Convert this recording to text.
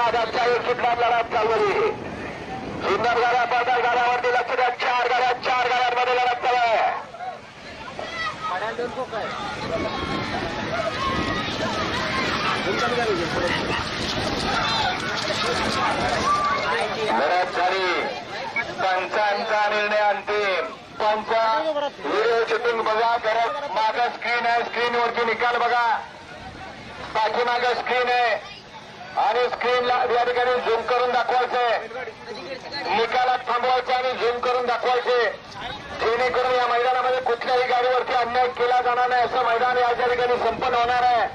बाद आजच्या एक सुटणार लढा चालू आहे. सुंदर गाड्या पडदार गाड्यावरती लक्ष द्या. चार गाड्या चार गाड्यांमध्ये लढत चालू आहे. लढत झाली. पंचांचा निर्णय अंतिम. पंच व्हिडिओ शूटिंग बघा. करत मागं स्क्रीन आहे. स्क्रीनवरती निकाल बघा. पाठीमागं स्क्रीन आहे. आणि स्क्रीनला या ठिकाणी झूम करून दाखवायचे. निकालात थांबवायचे आणि झूम करून दाखवायचे. जेणेकरून या मैदानामध्ये कुठल्याही गाडीवरती अन्याय केला जाणार नाही. असं मैदान या ठिकाणी संपन्न होणार आहे.